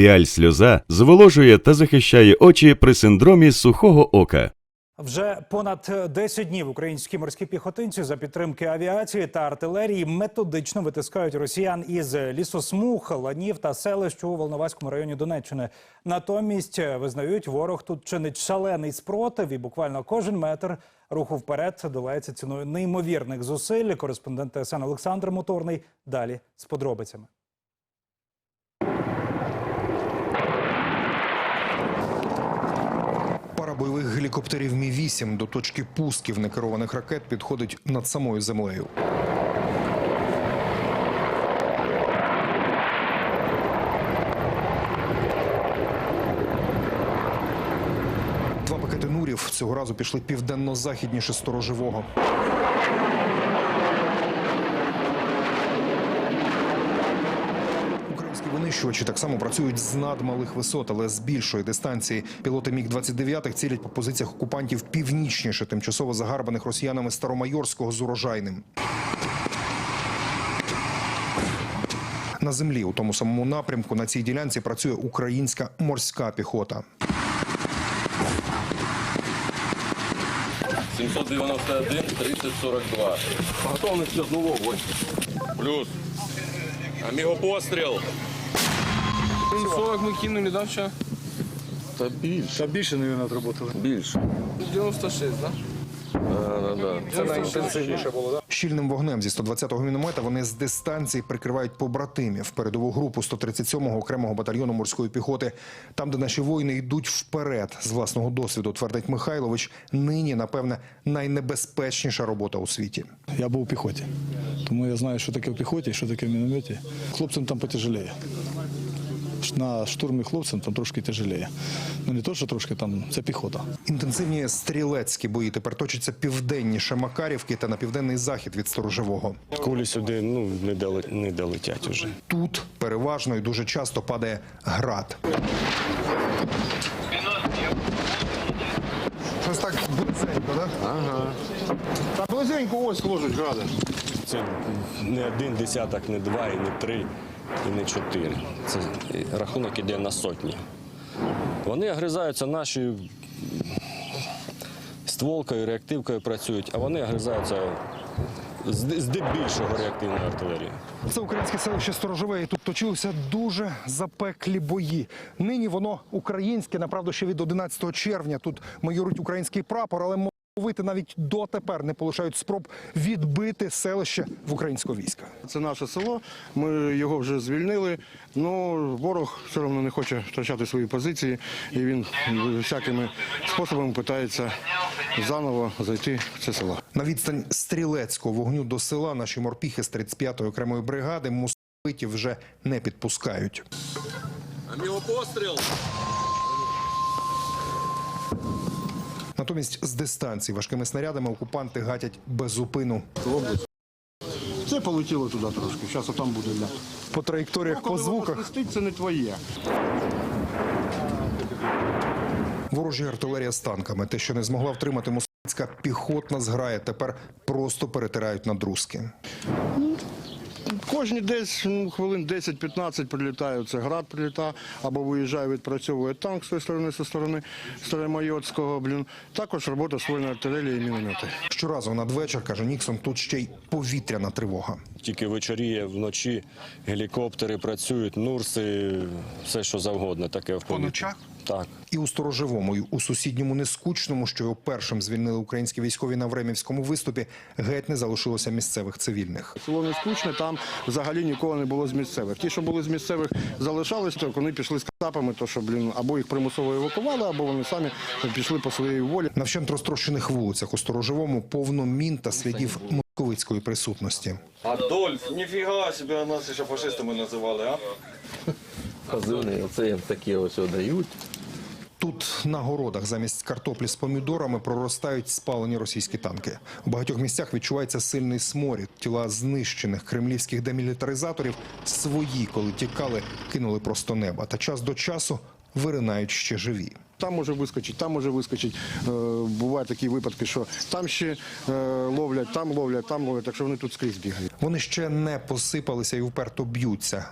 Піаль сльоза зволожує та захищає очі при синдромі сухого ока. Вже понад 10 днів українські морські піхотинці за підтримки авіації та артилерії методично витискають росіян із лісосмуг, ланів та селищ у Волноваському районі Донеччини. Натомість визнають, ворог тут чинить шалений спротив, і буквально кожен метр руху вперед долається ціною неймовірних зусиль. Кореспондент ТСН Олександр Моторний далі з подробицями. Пара бойових гелікоптерів Мі-8 до точки пусків некерованих ракет підходить над самою землею. Два пакети нурів цього разу пішли південно-західніше сторожового. Українські винищувачі так само працюють з надмалих висот, але з більшої дистанції. Пілоти міг 29 цілять по позиціях окупантів північніше, тимчасово загарбаних росіянами Старомайорського з урожайним. На землі у тому самому напрямку на цій ділянці працює українська морська піхота. 791 30 42. Готовность одного 8. Плюс. Амігопостріл. 40 ми кинули, да, вчора? Та більше. Та більше, мабуть, отработали. Більше. 96, да? Да, да, да. Це найінтенсивніше було, да? Щільним вогнем зі 120-го міномета вони з дистанції прикривають побратимів. Передову групу 137-го окремого батальйону морської піхоти. Там, де наші воїни йдуть вперед з власного досвіду, твердить Михайлович. Нині, напевне, найнебезпечніша робота у світі. Я був у піхоті, тому я знаю, що таке в піхоті, що таке в мінометі. Хлопцям там потяжеліє. На штурмі хлопцям там трошки тяжеліє. Ну не то, що трошки там це піхота. Інтенсивні стрілецькі бої тепер точаться південніше Макарівки та на південний захід від сторожового. Кулі сюди ну, не, дали, не долетять уже. Тут переважно і дуже часто падає град. Щось так близенько, так? Ага. Та близенько ось ложуть гради. Це не один десяток, не два, і не три, і не чотири. Це рахунок іде на сотні. Вони огризаються нашою стволкою, реактивкою працюють, а вони огризаються здебільшого реактивною артилерією. Це українське селище Сторожове, і тут точилися дуже запеклі бої. Нині воно українське, направду, ще від 11 червня. Тут майорить український прапор, але мовити навіть дотепер не полишають спроб відбити селище в українського війська. Це наше село, ми його вже звільнили. Ну ворог все одно не хоче втрачати свої позиції, і він всякими способами питається заново зайти в це село. На відстань стрілецького вогню до села наші морпіхи з 35-ї окремої бригади московитів вже не підпускають. Амігопостріл. Натомість з дистанції важкими снарядами окупанти гатять без зупину. Це полетіло туди трошки. Зараз там буде ля. По траєкторіях, по Коли воно звуках свистить, це не твоє. Ворожі артилерія з танками. Те, що не змогла втримати москвицька піхотна зграя, тепер просто перетирають на друзки. Кожні десь ну, хвилин 10-15 прилітає. Це град прилітає, або виїжджає, відпрацьовує танк з тої сторони, зі сторони Старомайорського. Блін. Також робота ствольної артилерії і міномети. Щоразу надвечір, каже Ніксон, тут ще й повітряна тривога. Тільки вечоріє вночі гелікоптери працюють, нурси, все що завгодно, таке в повітрі. ночах? Так. І у сторожевому, і у сусідньому нескучному, що його першим звільнили українські військові на времівському виступі, геть не залишилося місцевих цивільних. Село не скучне, там взагалі нікого не було з місцевих. Ті, що були з місцевих, залишались, то вони пішли з катапами, то що, блін, або їх примусово евакували, або вони самі пішли по своїй волі. На вщент розтрощених вулицях у сторожевому повно мін та слідів московицької присутності. Адольф, ніфіга себе, нас ще фашистами називали, а? Позивний, оце їм такі ось дають. Тут на городах замість картоплі з помідорами проростають спалені російські танки. У багатьох місцях відчувається сильний сморід. Тіла знищених кремлівських демілітаризаторів свої, коли тікали, кинули просто неба. Та час до часу виринають ще живі. Там може вискочити, там може вискочити. Е, бувають такі випадки, що там ще е, ловлять, там ловлять, там ловлять, так що вони тут скрізь бігають. Вони ще не посипалися і вперто б'ються.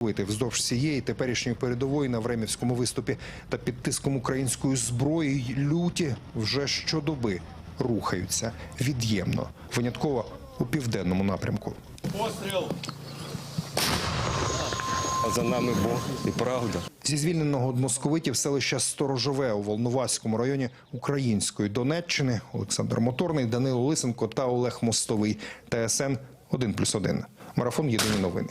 Вийти вздовж цієї теперішньої передової на Времівському виступі та під тиском української зброї й люті вже щодоби рухаються від'ємно, винятково у південному напрямку. А за нами Бог і правда. Зі звільненого від московитів селища Сторожове у Волноваському районі Української Донеччини Олександр Моторний, Данило Лисенко та Олег Мостовий. ТСН 1+,1. Марафон Єдині новини.